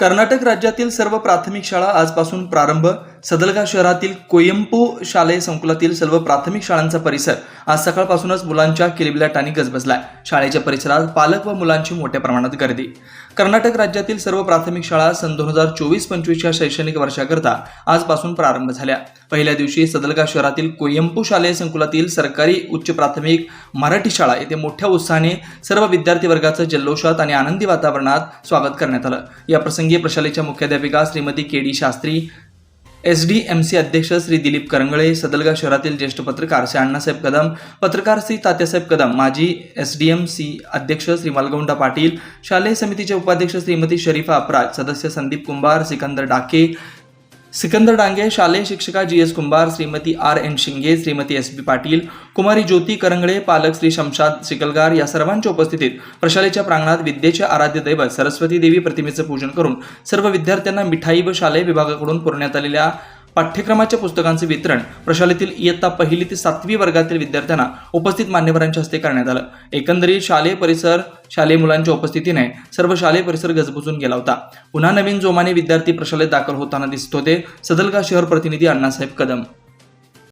कर्नाटक राज्यातील सर्व प्राथमिक शाळा आजपासून प्रारंभ सदलगा शहरातील कोयंपो शालेय संकुलातील सर्व प्राथमिक शाळांचा परिसर आज सकाळपासूनच मुलांच्या किलबिलाटाने गजबजलाय शाळेच्या परिसरात पालक व मुलांची मोठ्या प्रमाणात गर्दी. कर्नाटक राज्यातील सर्व प्राथमिक शाळा सन दोन हजार चोवीस पंचवीसच्या शैक्षणिक वर्षाकरता आजपासून प्रारंभ झाल्या. पहिल्या दिवशी सदलगा शहरातील कोयंपू शालेय संकुलातील सरकारी उच्च प्राथमिक मराठी शाळा येथे मोठ्या उत्साहाने सर्व विद्यार्थी वर्गाचं जल्लोषात आणि आनंदी वातावरणात स्वागत करण्यात आलं. या प्रसंगी प्रशालेच्या मुख्याध्यापिका Shrimati K D Shastri S D M C अध्यक्ष श्री दिलीप करंगळे सदलगा शहरातील ज्येष्ठ पत्रकार श्री अण्णासाहेब कदम पत्रकार श्री तात्यासाहेब कदम माजी एस डी एम सी अध्यक्ष श्री मालगौंडा पाटील शालेय समितीचे उपाध्यक्ष श्रीमती शरीफा अपराज सदस्य संदीप कुंभार सिकंदर डाके सिकंदर डांगे शालेय शिक्षिका G S Kumbhar Shrimati R N Shinge Shrimati S B Patil Kumari Jyoti Karangale पालक श्री शमशाद सिकलगार या सर्वांच्या उपस्थितीत प्रशालेच्या प्रांगणात विद्येचे आराध्य दैवत सरस्वती देवी प्रतिमेचं पूजन करून सर्व विद्यार्थ्यांना मिठाई व शालेय विभागाकडून पुरवण्यात आलेल्या पाठ्यक्रमाच्या पुस्तकांचे वितरण प्रशालेतील इयत्ता पहिली ते सातवी वर्गातील विद्यार्थ्यांना उपस्थित मान्यवरांच्या हस्ते करण्यात आलं. एकंदरीत शालेय परिसर शालेय मुलांच्या उपस्थितीने सर्व शालेय परिसर गजबजून गेला होता. पुन्हा नवीन जोमाने विद्यार्थी प्रशालेत दाखल होताना दिसत होते. सदलगा शहर प्रतिनिधी अण्णासाहेब कदम.